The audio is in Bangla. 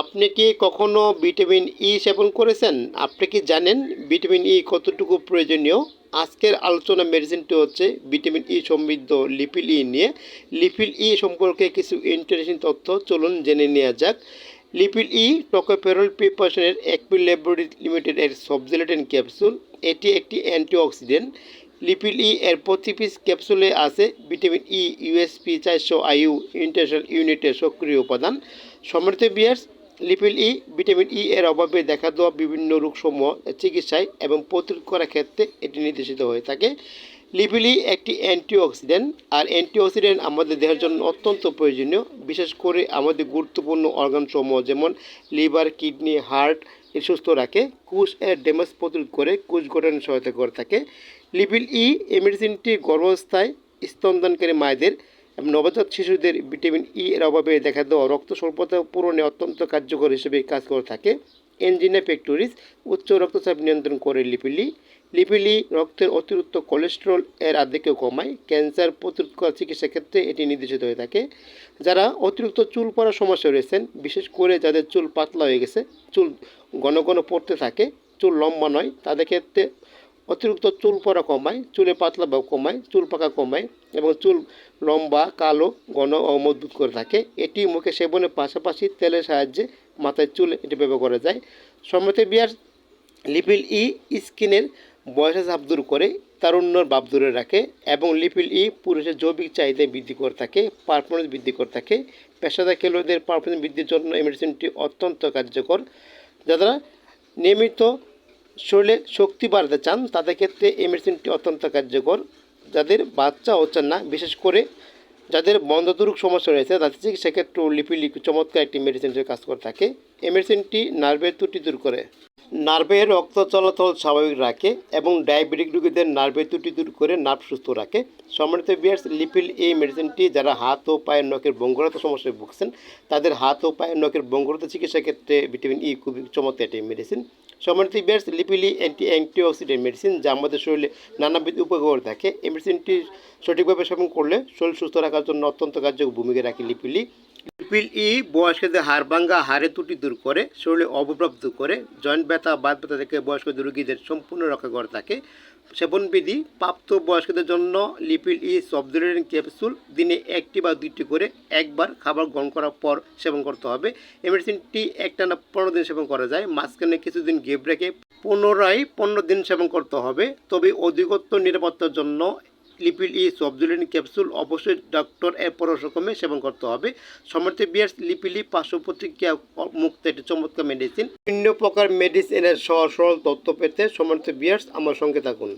আপনি কি কখনো ভিটামিন ই সেবন করেছেন? আপনি কি জানেন ভিটামিন ই কতটুকু প্রয়োজনীয়? আজকের আলোচনা মেডিসিনটি হচ্ছে ভিটামিন ই সমৃদ্ধ লিপিল ই নিয়ে। লিপিল ই সম্পর্কে কিছু ইন্টারেস্টিং তথ্য চলুন জেনে নেওয়া যাক। লিপিল ই টোকোপেরল প্রিপারেশনের একপিল ল্যাবরেটরি লিমিটেড এর সবজেলেটেন ক্যাপসুল। এটি একটি অ্যান্টিঅক্সিডেন্ট। লিপিল ই এর প্রতি পিস ক্যাপসুলে আছে ভিটামিন ই ইউএসপি চারশো আইউ ইন্টারন্যাশনাল ইউনিটের সক্রিয় উপাদান। সমৃদ্ধ বিয়ার্স লিপিল ই, ভিটামিন ই এর অভাবে দেখা দেওয়া বিভিন্ন রোগসমূহ চিকিৎসায় এবং প্রতিরোধ করার ক্ষেত্রে এটি নির্দেশিত হয়ে থাকে। লিপিল একটি অ্যান্টিঅক্সিডেন্ট, আর অ্যান্টিঅক্সিডেন্ট আমাদের দেহের জন্য অত্যন্ত প্রয়োজনীয়। বিশেষ করে আমাদের গুরুত্বপূর্ণ অর্গানসমূহ যেমন লিভার, কিডনি, হার্ট, এ সুস্থ রাখে কুশ এর ড্যামেজ প্রতিরোধ করে কুশ গঠনে সহায়তা করে থাকে। লিপিল ই এই মেডিসিনটি গর্ভাবস্থায় স্তনদানকারী মায়েদের নবজাত শিশুদের ভিটামিন ই এর অভাবে দেখা দেওয়া রক্ত স্বল্পতা পূরণে অত্যন্ত কার্যকর হিসেবে কাজ করে থাকে। এনজিনা পেক্টোরিস উচ্চ রক্তচাপ নিয়ন্ত্রণ করে লিপিলি। লিপিলি রক্তের অতিরিক্ত কোলেস্টেরল এর আধিক্য কমায়। ক্যান্সার প্রতিরোধ করার চিকিৎসা ক্ষেত্রে এটি নির্দেশিত হয়ে থাকে। যারা অতিরিক্ত চুল পড়ার সমস্যা রয়েছেন, বিশেষ করে যাদের চুল পাতলা হয়ে গেছে, চুল ঘন ঘন পড়তে থাকে, চুল লম্বা নয়, তাদের ক্ষেত্রে অতিরিক্ত চুল পড়া কমায়, চুলে পাতলা ভাব কমায়, চুল পাকা কমায় এবং চুল লম্বা, কালো, ঘন ও মজবুত করে থাকে। এটি মুখে সেবনের পাশাপাশি তেলের সাহায্যে মাথায় চুল এটি ব্যবহার করা যায়। সম্মতি বিয়ার লিপিল ই স্কিনের বয়সের চাপ দূর করে, তারুণ্যর ভাব দূরে রাখে এবং লিপিল ই পুরুষের জৈবিক চাহিদা বৃদ্ধি করে থাকে পারফরমেন্স বৃদ্ধি করে থাকে। পেশাদার খেলোয়াড়দের পারফরমেন্স বৃদ্ধির জন্য এই মেডিসিনটি অত্যন্ত কার্যকর। যারা নিয়মিত শরীরে শক্তি বাড়াতে চান, তাদের ক্ষেত্রে এই মেডিসিনটি অত্যন্ত কার্যকর। যাদের বাচ্চা হচ্ছেন না, বিশেষ করে যাদের বন্ধদুরুক সমস্যা রয়েছে, তাদের চিকিৎসা ক্ষেত্রে লিপিলিক চমৎকার একটি মেডিসিন হিসেবে কাজ করে থাকে। এই মেডিসিনটি নার্ভের ত্রুটি দূর করে। নার্ভের রক্ত চলাচল স্বাভাবিক রাখে এবং ডায়াবেটিক রোগীদের নার্ভের ত্রুটি দূর করে নার্ভ সুস্থ রাখে। সম্মানিত বিয়ার্স লিপিল এই মেডিসিনটি যারা হাত ও পায়ের নখের বঙ্গরতা সমস্যায় ভুগছেন, তাদের হাত ও পায়ের নখের বঙ্গরতা চিকিৎসা ক্ষেত্রে ভিটামিন ই খুবই চমৎকার একটি মেডিসিন সম্মানিত বেস লিপিলি অ্যান্টি অ্যান্টিঅক্সিডেন্ট মেডিসিন যা আমাদের শরীরে নানাবিধ উপকার থাকে এই মেডিসিনটি সঠিকভাবে সেবন করলে শরীর সুস্থ রাখার জন্য অত্যন্ত কার্যকর ভূমিকা রাখে লিপিলি। লিপিল ই বয়স্কদের হাড় ভাঙ্গা, হাড়ে ত্রুটি দূর করে, শরীরে অবপ্রাপ্ত করে জয়েন্ট ব্যথা বাদ ব্যথা থেকে বয়স্ক রোগীদের সম্পূর্ণ রক্ষা করে থাকে। সেবনবিধি প্রাপ্ত বয়স্কদের জন্য লিপিল ই সবদুলেন ক্যাপসুল দিনে একটি বা দুইটি করে একবার খাবার গ্রহণ করার পর সেবন করতে হবে। এই মেডিসিনটি একটানা পনেরো দিন সেবন করা যায়। মাঝখানে কিছুদিন গেপ রেখে পুনরায় পনেরো দিন সেবন করতে হবে। তবে অধিকত্ব নিরাপত্তার জন্য লিপিল ই সবজুলিন ক্যাপসুল অবশ্যই ডক্টর এর পরামর্শক্রমে সেবন করতে হবে। সমর্থ বিয়ার্স লিপিলি পার্শ্ব প্রতিক্রিয়া মুক্ত একটি চমৎকার মেডিসিন বিভিন্ন প্রকার মেডিসিনের সহ সরল তথ্য পেতে সমর্থ বিয়ার্স আমার সঙ্গে থাকুন।